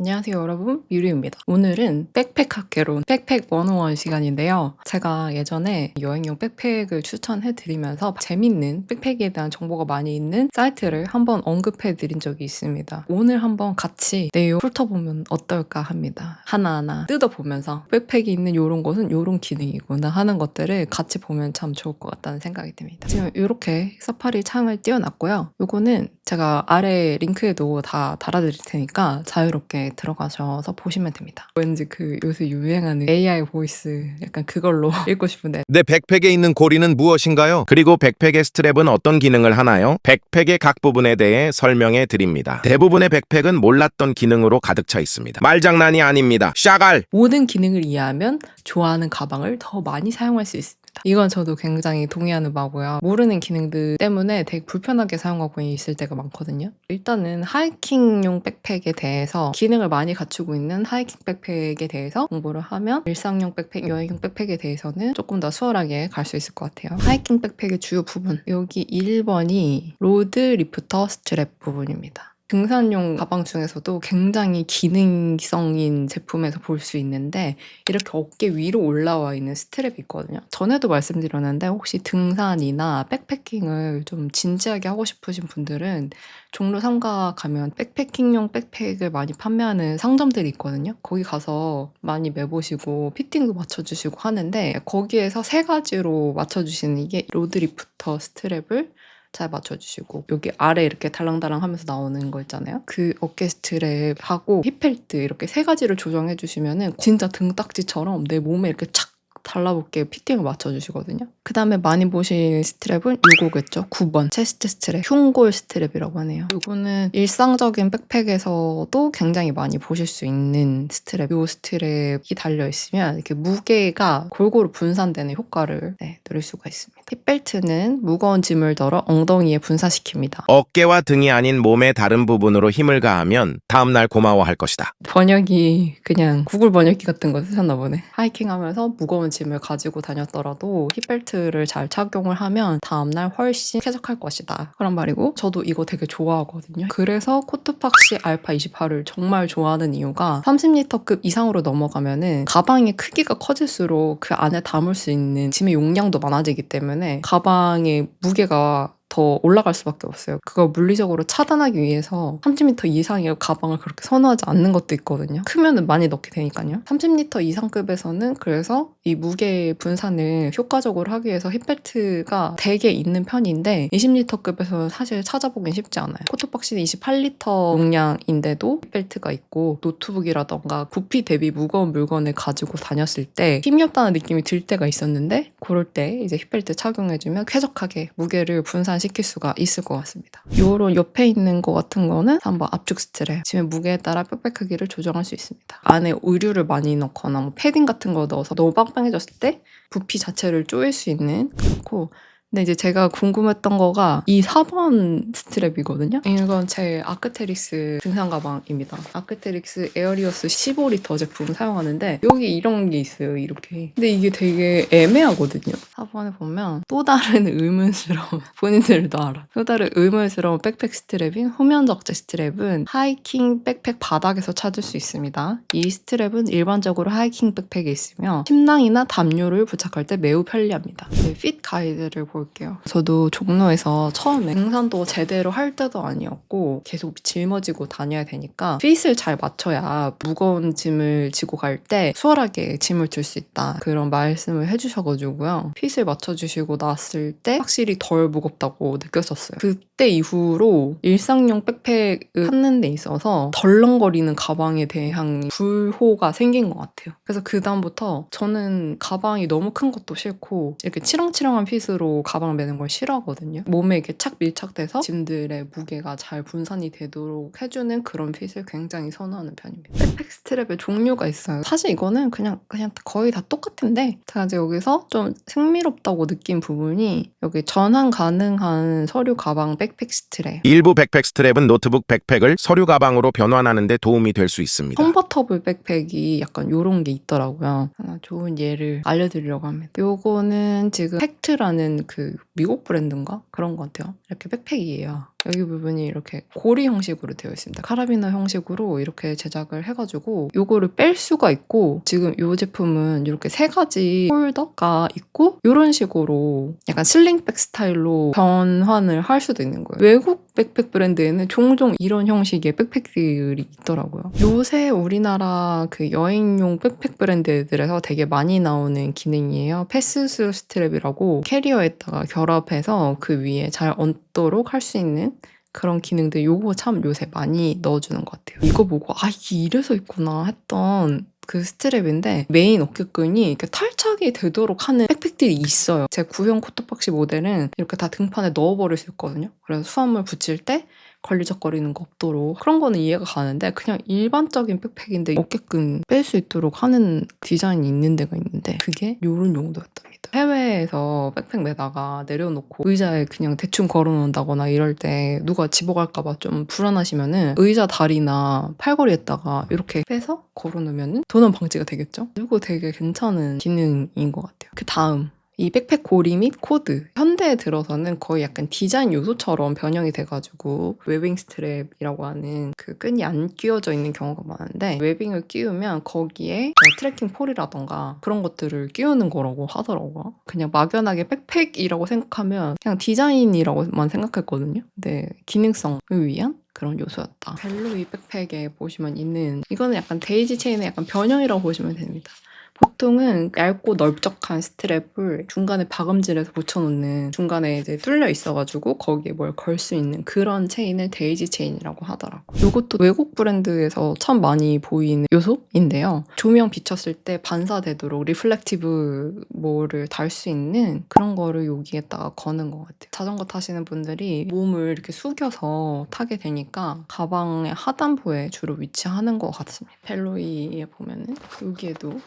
안녕하세요 여러분 미루입니다. 오늘은 백팩 학개론 백팩 101 시간인데요. 제가 예전에 여행용 백팩을 추천해 드리면서 재밌는 백팩에 대한 정보가 많이 있는 사이트를 한번 언급해 드린 적이 있습니다. 오늘 한번 같이 내용 훑어보면 어떨까 합니다. 하나하나 뜯어보면서 백팩이 있는 이런 것은 이런 기능이구나 하는 것들을 같이 보면 참 좋을 것 같다는 생각이 듭니다. 지금 이렇게 사파리 창을 띄워놨고요. 요거는 제가 아래 링크에도 다 달아드릴 테니까 자유롭게 들어가셔서 보시면 됩니다. 왠지 그 요새 유행하는 AI 보이스 약간 그걸로 읽고 싶은데 내 백팩에 있는 고리는 무엇인가요? 그리고 백팩의 스트랩은 어떤 기능을 하나요? 백팩의 각 부분에 대해 설명해 드립니다. 대부분의 백팩은 몰랐던 기능으로 가득 차 있습니다. 말장난이 아닙니다. 샤갈! 모든 기능을 이해하면 좋아하는 가방을 더 많이 사용할 수 있 습니다. 이건 저도 굉장히 동의하는 바고요. 모르는 기능들 때문에 되게 불편하게 사용하고 있을 때가 많거든요. 일단은 하이킹용 백팩에 대해서 기능을 많이 갖추고 있는 하이킹 백팩에 대해서 공부를 하면 일상용 백팩, 여행용 백팩에 대해서는 조금 더 수월하게 갈 수 있을 것 같아요. 하이킹 백팩의 주요 부분. 여기 1번이 로드 리프터 스트랩 부분입니다. 등산용 가방 중에서도 굉장히 기능성인 제품에서 볼 수 있는데 이렇게 어깨 위로 올라와 있는 스트랩이 있거든요. 전에도 말씀드렸는데 혹시 등산이나 백패킹을 좀 진지하게 하고 싶으신 분들은 종로 3가 가면 백패킹용 백팩을 많이 판매하는 상점들이 있거든요. 거기 가서 많이 매보시고 피팅도 맞춰주시고 하는데 거기에서 세 가지로 맞춰주시는 이게 로드리프터 스트랩을 잘 맞춰주시고 여기 아래 이렇게 달랑달랑 하면서 나오는 거 있잖아요. 그 어깨 스트랩하고 힙펠트 이렇게 세 가지를 조정해 주시면은 진짜 등딱지처럼 내 몸에 이렇게 착 달라붙게 피팅을 맞춰주시거든요. 그 다음에 많이 보신 스트랩은 이거겠죠. 9번 체스트 스트랩, 흉골 스트랩이라고 하네요. 이거는 일상적인 백팩에서도 굉장히 많이 보실 수 있는 스트랩. 이 스트랩이 달려 있으면 이렇게 무게가 골고루 분산되는 효과를 네, 누릴 수가 있습니다. 힙벨트는 무거운 짐을 덜어 엉덩이에 분사시킵니다. 어깨와 등이 아닌 몸의 다른 부분으로 힘을 가하면 다음날 고마워할 것이다. 번역이 그냥 구글 번역기 같은 거 쓰셨나 보네. 하이킹하면서 무거운 짐을 가지고 다녔더라도 힙벨트를 잘 착용을 하면 다음날 훨씬 쾌적할 것이다. 그런 말이고 저도 이거 되게 좋아하거든요. 그래서 코트팍시 알파 28을 정말 좋아하는 이유가 30리터급 이상으로 넘어가면은 가방의 크기가 커질수록 그 안에 담을 수 있는 짐의 용량도 많아지기 때문에 가방의 무게가 더 올라갈 수밖에 없어요. 그걸 물리적으로 차단하기 위해서 30m 이상의 가방을 그렇게 선호하지 않는 것도 있거든요. 크면은 많이 넣게 되니까요. 30m 이상급에서는 그래서 이 무게 분산을 효과적으로 하기 위해서 힙벨트가 되게 있는 편인데 20리터급에서는 사실 찾아보긴 쉽지 않아요. 코토박스는 28리터 용량인데도 힙벨트가 있고 노트북이라던가 부피 대비 무거운 물건을 가지고 다녔을 때 힘이 없다는 느낌이 들 때가 있었는데 그럴 때 이제 힙벨트 착용해주면 쾌적하게 무게를 분산시킬 수가 있을 것 같습니다. 요런 옆에 있는 거 같은 거는 한번 압축 스트랩 짐의 무게에 따라 빽빽 크기를 조정할 수 있습니다. 안에 의류를 많이 넣거나 뭐 패딩 같은 거 넣어서 너무 빵빵해졌을 때 부피 자체를 조일 수 있는 그렇고 근데 이제 제가 궁금했던 거가 이 4번 스트랩이거든요. 이건 제 아크테릭스 등산 가방입니다. 아크테릭스 에어리어스 15리터 제품 사용하는데 여기 이런 게 있어요. 이렇게. 근데 이게 되게 애매하거든요. 4번에 보면 또 다른 의문스러운 본인들도 알아. 또 다른 의문스러운 백팩 스트랩인 후면 적재 스트랩은 하이킹 백팩 바닥에서 찾을 수 있습니다. 이 스트랩은 일반적으로 하이킹 백팩에 있으며 침낭이나 담요를 부착할 때 매우 편리합니다. 네, 핏 가이드를 볼 볼게요. 저도 종로에서 처음에 등산도 제대로 할 때도 아니었고 계속 짊어지고 다녀야 되니까 핏을 잘 맞춰야 무거운 짐을 지고 갈 때 수월하게 짐을 들수 있다. 그런 말씀을 해주셔가지고요. 핏을 맞춰주시고 났을 때 확실히 덜 무겁다고 느꼈었어요. 그때 이후로 일상용 백팩을 찾는 데 있어서 덜렁거리는 가방에 대한 불호가 생긴 것 같아요. 그래서 그 다음부터 저는 가방이 너무 큰 것도 싫고 이렇게 치렁치렁한 핏으로 가방 매는 걸 싫어하거든요. 몸에 이렇게 착 밀착돼서 짐들의 무게가 잘 분산이 되도록 해주는 그런 핏을 굉장히 선호하는 편입니다. 백팩 스트랩의 종류가 있어요. 사실 이거는 그냥 그냥 거의 다 똑같은데 제가 이제 여기서 좀 흥미롭다고 느낀 부분이 여기 전환 가능한 서류 가방 백팩 스트랩. 일부 백팩 스트랩은 노트북 백팩을 서류 가방으로 변환하는 데 도움이 될 수 있습니다. 컴포터블 백팩이 약간 요런 게 있더라고요. 하나 좋은 예를 알려드리려고 합니다. 요거는 지금 팩트라는 그 미국 브랜드인가? 그런 것 같아요. 이렇게 백팩이에요. 여기 부분이 이렇게 고리 형식으로 되어 있습니다. 카라비너 형식으로 이렇게 제작을 해가지고 요거를 뺄 수가 있고 지금 이 제품은 이렇게 세 가지 홀더가 있고 이런 식으로 약간 슬링백 스타일로 변환을 할 수도 있는 거예요. 외국 백팩 브랜드에는 종종 이런 형식의 백팩들이 있더라고요. 요새 우리나라 그 여행용 백팩 브랜드들에서 되게 많이 나오는 기능이에요. 패스스루 스트랩이라고 캐리어에다가 결합해서 그 위에 잘 얹 도록 할 수 있는 그런 기능들 요거 참 요새 많이 넣어주는 것 같아요. 이거 보고 아 이게 이래서 있구나 했던 그 스트랩인데 메인 어깨끈이 이렇게 탈착이 되도록 하는 백팩들이 있어요. 제 구형 코토박시 모델은 이렇게 다 등판에 넣어버릴 수 있거든요. 그래서 수화물 붙일 때 걸리적거리는 거 없도록 그런 거는 이해가 가는데 그냥 일반적인 백팩인데 어깨끈 뺄 수 있도록 하는 디자인이 있는 데가 있는데 그게 요런 용도였답니다. 해외에서 백팩 매다가 내려놓고 의자에 그냥 대충 걸어놓는다거나 이럴 때 누가 집어갈까봐 좀 불안하시면은 의자 다리나 팔걸이에다가 이렇게 빼서 걸어놓으면은 도난 방지가 되겠죠? 이거 되게 괜찮은 기능인 것 같아요. 그 다음 이 백팩 고리 및 코드. 현대에 들어서는 거의 약간 디자인 요소처럼 변형이 돼가지고 웨빙 스트랩이라고 하는 그 끈이 안 끼워져 있는 경우가 많은데 웨빙을 끼우면 거기에 뭐 트래킹 폴이라던가 그런 것들을 끼우는 거라고 하더라고요. 그냥 막연하게 백팩이라고 생각하면 그냥 디자인이라고만 생각했거든요. 근데 기능성을 위한 그런 요소였다. 벨로 이 백팩에 보시면 있는 이거는 약간 데이지 체인의 약간 변형이라고 보시면 됩니다 보통은 얇고 넓적한 스트랩을 중간에 박음질해서 붙여놓는 중간에 이제 뚫려 있어가지고 거기에 뭘 걸 수 있는 그런 체인을 데이지 체인이라고 하더라고요. 이것도 외국 브랜드에서 참 많이 보이는 요소인데요. 조명 비쳤을 때 반사되도록 리플렉티브 뭐를 달 수 있는 그런 거를 여기에다가 거는 것 같아요. 자전거 타시는 분들이 몸을 이렇게 숙여서 타게 되니까 가방의 하단부에 주로 위치하는 것 같습니다. 벨로이에 보면은 여기에도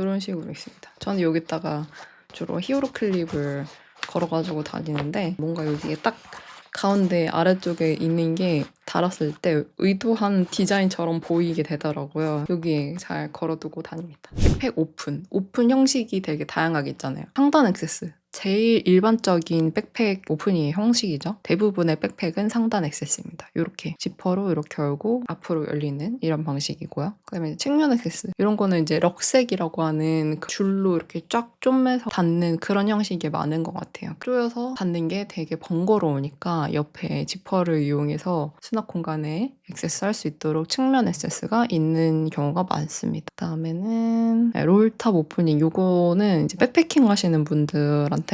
이런 식으로 있습니다. 저는 여기다가 주로 히어로 클립을 걸어가지고 다니는데 뭔가 여기에 딱 가운데 아래쪽에 있는 게 달았을 때 의도한 디자인처럼 보이게 되더라고요. 여기에 잘 걸어두고 다닙니다. 백팩 오픈. 오픈 형식이 되게 다양하게 있잖아요. 상단 액세스. 제일 일반적인 백팩 오픈이 형식이죠. 대부분의 백팩은 상단 액세스입니다. 이렇게 지퍼로 이렇게 열고 앞으로 열리는 이런 방식이고요. 그다음에 측면 액세스 이런 거는 이제 럭색이라고 하는 그 줄로 이렇게 쫙 쪼매서 닫는 그런 형식이 많은 것 같아요. 조여서 닫는 게 되게 번거로우니까 옆에 지퍼를 이용해서 수납 공간에 액세스할 수 있도록 측면 액세스가 있는 경우가 많습니다. 그다음에는 네, 롤탑 오프닝 요거는 이제 백패킹 하시는 분들한테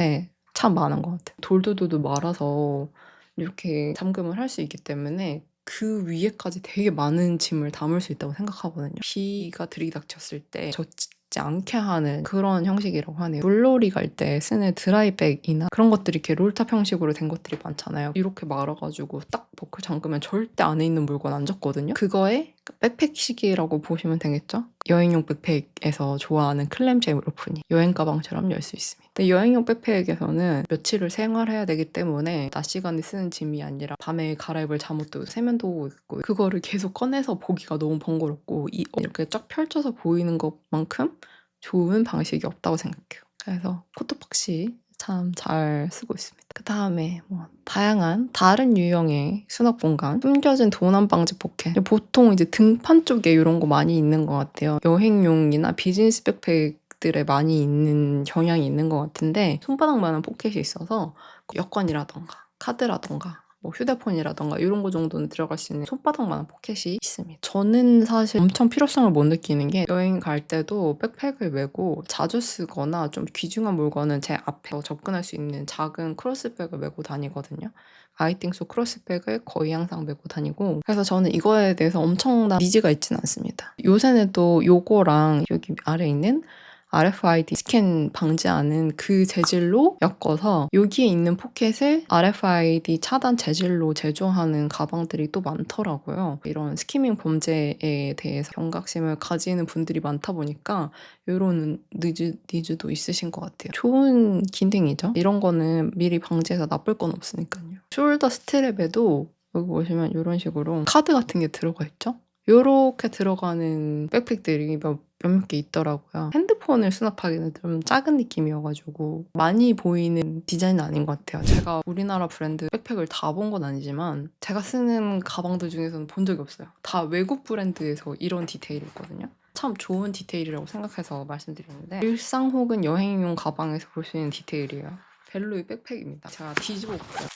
참 많은 것 같아요. 돌도도도 말아서 이렇게 잠금을 할 수 있기 때문에 그 위에까지 되게 많은 짐을 담을 수 있다고 생각하거든요. 비가 들이닥쳤을 때 젖지 않게 하는 그런 형식이라고 하네요. 물놀이 갈 때 쓰는 드라이백이나 그런 것들이 이렇게 롤탑 형식으로 된 것들이 많잖아요. 이렇게 말아가지고 딱 버클 잠그면 절대 안에 있는 물건 안 젖거든요. 그거에 백팩식이라고 보시면 되겠죠? 여행용 백팩에서 좋아하는 클램젤 오픈이 여행 가방처럼 열 수 있습니다. 근데 여행용 백팩에서는 며칠을 생활해야 되기 때문에 낮 시간에 쓰는 짐이 아니라 밤에 갈아입을 잠옷도 세면도 있고 그거를 계속 꺼내서 보기가 너무 번거롭고 이- 이렇게 쫙 펼쳐서 보이는 것만큼 좋은 방식이 없다고 생각해요. 그래서 코토박시 참 잘 쓰고 있습니다. 그 다음에 뭐 다양한 다른 유형의 수납 공간, 숨겨진 도난 방지 포켓. 보통 이제 등판 쪽에 이런 거 많이 있는 것 같아요. 여행용이나 비즈니스 백팩 들에 많이 있는 경향이 있는 것 같은데 손바닥만한 포켓이 있어서 여권이라던가 카드라던가 뭐 휴대폰이라던가 이런 거 정도는 들어갈 수 있는 손바닥만한 포켓이 있습니다. 저는 사실 엄청 필요성을 못 느끼는 게 여행 갈 때도 백팩을 메고 자주 쓰거나 좀 귀중한 물건은 제 앞에 접근할 수 있는 작은 크로스백을 메고 다니거든요. 아이팅소 크로스백을 거의 항상 메고 다니고 그래서 저는 이거에 대해서 엄청난 니즈가 있진 않습니다. 요새는 또 요거랑 여기 아래 있는 RFID 스캔 방지하는 그 재질로 엮어서 여기에 있는 포켓을 RFID 차단 재질로 제조하는 가방들이 또 많더라고요. 이런 스키밍 범죄에 대해서 경각심을 가지는 분들이 많다 보니까 이런 니즈, 니즈도 있으신 것 같아요. 좋은 기능이죠. 이런 거는 미리 방지해서 나쁠 건 없으니까요. 숄더 스트랩에도 여기 보시면 이런 식으로 카드 같은 게 들어가 있죠. 요렇게 들어가는 백팩들이 몇, 몇몇 개 있더라고요. 핸드폰을 수납하기는 좀 작은 느낌이어가지고 많이 보이는 디자인은 아닌 것 같아요. 제가 우리나라 브랜드 백팩을 다 본 건 아니지만 제가 쓰는 가방들 중에서는 본 적이 없어요. 다 외국 브랜드에서 이런 디테일이 있거든요. 참 좋은 디테일이라고 생각해서 말씀드리는데 일상 혹은 여행용 가방에서 볼 수 있는 디테일이에요. 벨로이 백팩입니다. 제가 뒤집어 볼게요.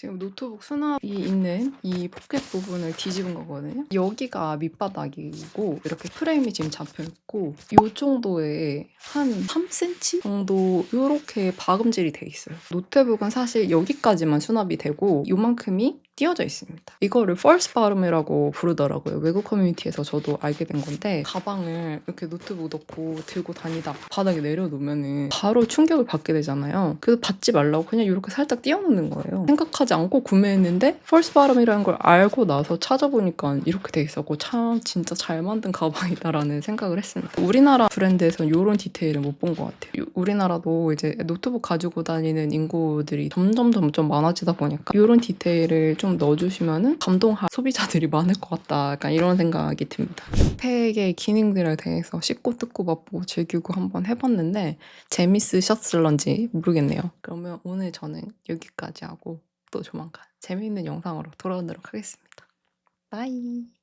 지금 노트북 수납이 있는 이 포켓 부분을 뒤집은 거거든요. 여기가 밑바닥이고 이렇게 프레임이 지금 잡혀 있고 이 정도의 한 3cm 정도 이렇게 박음질이 돼 있어요. 노트북은 사실 여기까지만 수납이 되고 이만큼이 띄어져 있습니다. 이거를 false bottom이라고 부르더라고요. 외국 커뮤니티에서 저도 알게 된 건데 가방을 이렇게 노트북 넣고 들고 다니다가 바닥에 내려놓으면은 바로 충격을 받게 되잖아요. 그래서 받지 말라고 그냥 이렇게 살짝 띄워놓는 거예요. 생각하지 않고 구매했는데 false bottom이라는 걸 알고 나서 찾아보니까 이렇게 돼 있었고 참 진짜 잘 만든 가방이다라는 생각을 했습니다. 우리나라 브랜드에서는 이런 디테일을 못 본 것 같아요. 요- 우리나라도 이제 노트북 가지고 다니는 인구들이 점점 점점 많아지다 보니까 이런 디테일을 좀 넣어주시면은 감동할 소비자들이 많을 것 같다. 약간 이런 생각이 듭니다. 백팩의 기능들에 대해서 씹고 뜯고 맛보고 즐기고 한번 해봤는데 재밌으셨을런지 모르겠네요. 그러면 오늘 저는 여기까지 하고 또 조만간 재미있는 영상으로 돌아오도록 하겠습니다. 바이.